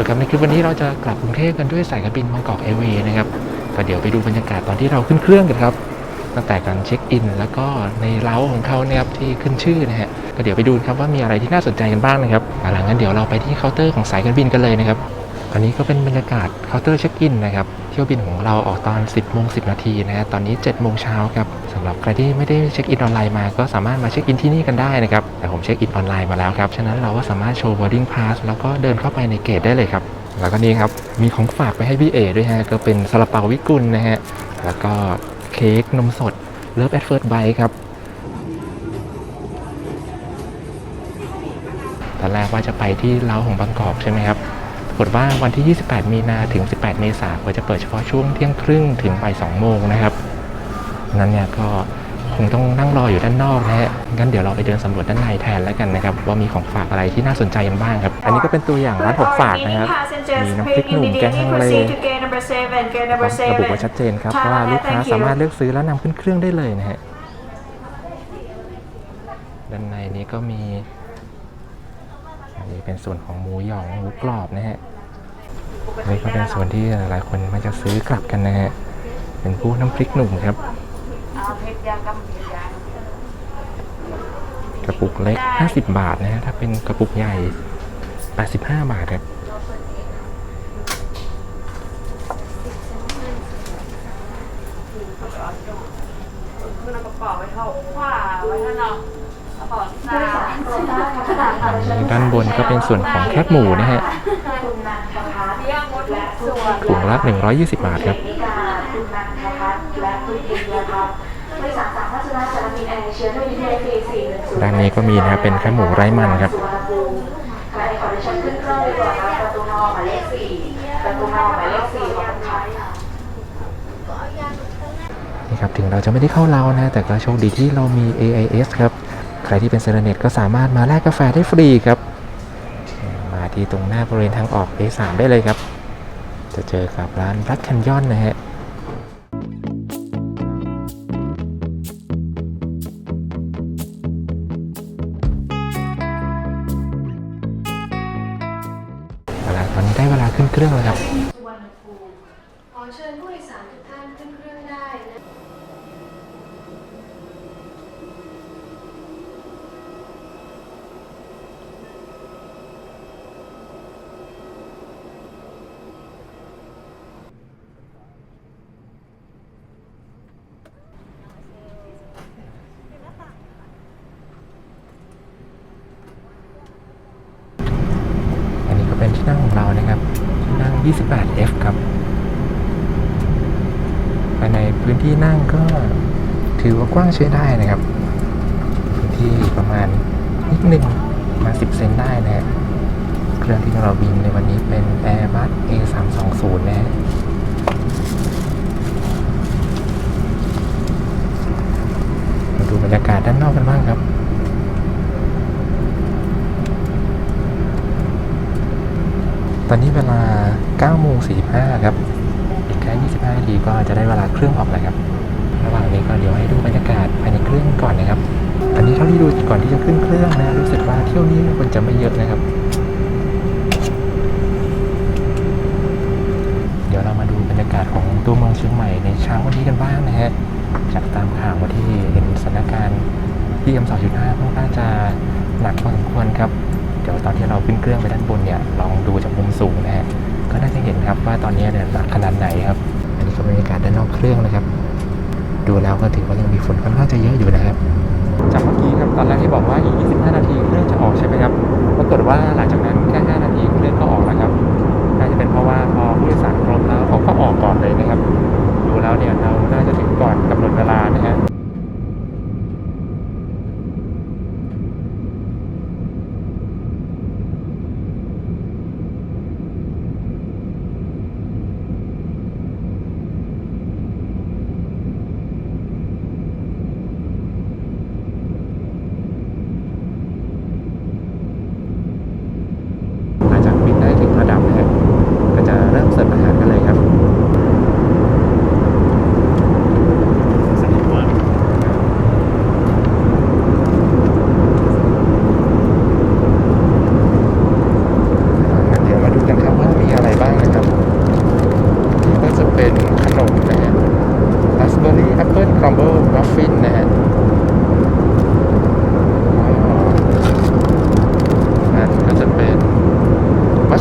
วนครับในคลิปวันนี้เราจะกลับกรุงเทพกันด้วยสายการบินบางกอกแอร์เวย์นะครับก็เดี๋ยวไปดูบรรยากาศตอนที่เราขึ้นเครื่องกันครับ ตั้งแต่การเช็คอิน แล้วก็ในเล้าของเขาเนี่ยครับที่ขึ้นชื่อนะฮะก็เดี๋ยวไปดูครับว่ามีอะไรที่น่าสนใจกันบ้างนะครับหลังนั้นเดี๋ยวเราไปที่เคาน์เตอร์ของสายการบินกันเลยนะครับ อันนี้ก็เป็นบรรยากาศเคาน์เตอร์เช็คอินนะครับ เที่ยวบินของเราออกตอน 10โมง10 นาทีนะฮะตอนนี้7โมงเช้าครับสำหรับใครที่ไม่ได้เช็คอินออนไลน์มาก็สามารถมาเช็คอินที่นี่กันได้นะครับ แต่ผมเช็คอินออนไลน์มาแล้วครับ ฉะนั้นเราก็สามารถโชว์ boarding pass แล้วก็เดินเข้าไปในเกตได้เลยครับแล้วก็นี่ครับ มีของฝากไปให้พี่เอด้วยฮะ ก็เป็นซาลาเปาวิกุลนะฮะ แล้วก็เค้กนมสดเลิฟแอดเฟิร์ดไบครับตอนแรกว่าจะไปที่เล้าของบางกอกใช่ไหมครับ ปรากฏว่าวันที่ 28 มีนาถึง 18 เมษายนจะเปิดเฉพาะช่วงเที่ยงครึ่งถึงบ่าย2โมงนะครับนั้นเนี่ยก็คงต้องนั่งรออยู่ด้านนอกนะฮะงั้นเดี๋ยวเราไปเดินสำรวจด้านในแทนแล้วกันนะครับ ว่ามีของฝากอะไรที่น่าสนใจกันบ้างครับ อันนี้ก็เป็นตัวอย่างร้านของฝากนะครับ มีน้ำพริกหนุ่มแกงฮังเลระบุไว้ชัดเจนครับว่าลูกค้าสามารถเลือกซื้อแล้วนำขึ้นเครื่องได้เลยนะฮะ ด้านในนี้ก็มีอั นนี้เป็นส่วนของหมูหยองหมูกรอบนะฮะนี่ก็เป็นส่วนที่หลายคนมักจะซื้อกลับกันนะฮะเป็นพวกน้ำพริกหนุ่มครับกระปุกเล็ก 50 บาทนะฮะถ้าเป็นกระปุกใหญ่ 85 บาทครับ ด้านบนก็เป็นส่วนของแคบหมูนะฮะถุงละ 120 บาทครับด้านนี้ก็มีนะครับเป็นแคบหมูไร้มันครับนี่ครับถึงเราจะไม่ได้เข้าเรานะ แต่ก็โชคดีที่เรามี AIS ครับ ใครที่เป็นเซเลเนตก็สามารถมาแลกกาแฟได้ฟรีครับ มาที่ตรงหน้าบริเวณทางออก A3 ได้เลยครับ จะเจอกับร้าน Black Canyon นะฮะเอาละตอนนี้ได้เวลาขึ้นเครื่องแล้วครับ สุวรรณภูมิขอเชิญผู้โดยสารทุกท่านขึ้นเครื่องได้นะ อันนี้ก็เป็นที่นั่งของเรานะครับ ที่นั่ง 28F ครับ ภายในพื้นที่นั่งก็ถือว่ากว้างใช้ได้นะครับ พื้นที่ประมาณนิดหนึ่งมา 10 เซนได้นะฮะเครื่องที่เราบินในวันนี้เป็น Airbus A320 นะฮะมาดูบรรยากาศด้านนอกกันบ้างครับ อนนี้เวลา9โมง45ครับ อีกแค่ 25 นาทีก็จะได้เวลาเครื่องออกแล้วครับ ระหว่างนี้ก็เดี๋ยวให้ดูบรรยากาศภายในเครื่องก่อนนะครับ อันนี้เท่าที่ดูก่อนที่จะขึ้นเครื่องนะ รู้สึกว่าเที่ยวนี้คนจะไม่เยอะนะครับ เดี๋ยวเรามาดูบรรยากาศของตัวเมืองเชียงใหม่ในเช้าวันนี้กันบ้างนะฮะ จากตามข่าวว่าที่เห็นสถานการณ์ PM 2.5ค่อนข้างจะหนักพอสมควรครับ เดี๋ยวตอนที่เราขึ้นเครื่องไปด้านบนเนี่ยลองดูจากมุมสูงนะฮะก็น่าจะเห็นครับว่าตอนนี้เนี่ยหนักขนาดไหนครับ อันนี้ก็บรรยากาศด้านนอกเครื่องนะครับ ดูแล้วก็ถือว่ายังมีฝนค่อนข้างจะเยอะอยู่นะครับ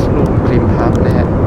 สลูมริมทางแดด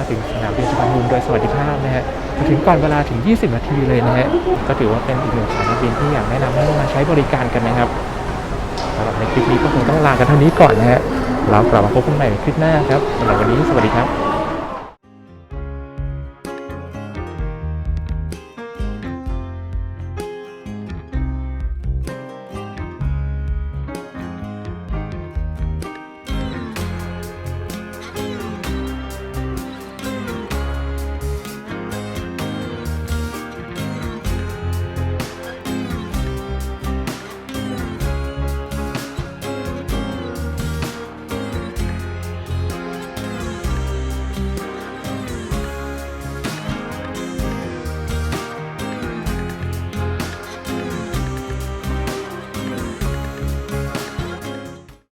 มาถึงสนามบินสุวรรณภูมิโดยสวัสดิภาพนะฮะมาถึงก่อนเวลาถึง 20 นาทีเลยนะฮะก็ถือว่าเป็นอีกหนึ่งสนามบินที่อยากแนะนำให้มาใช้บริการกันนะครับสำหรับในคลิปนี้ก็คงต้องลากันเท่านี้ก่อนนะฮะเรากลับมาพบกันใหม่ในคลิปหน้าครับสำหรับวันนี้สวัสดีครับ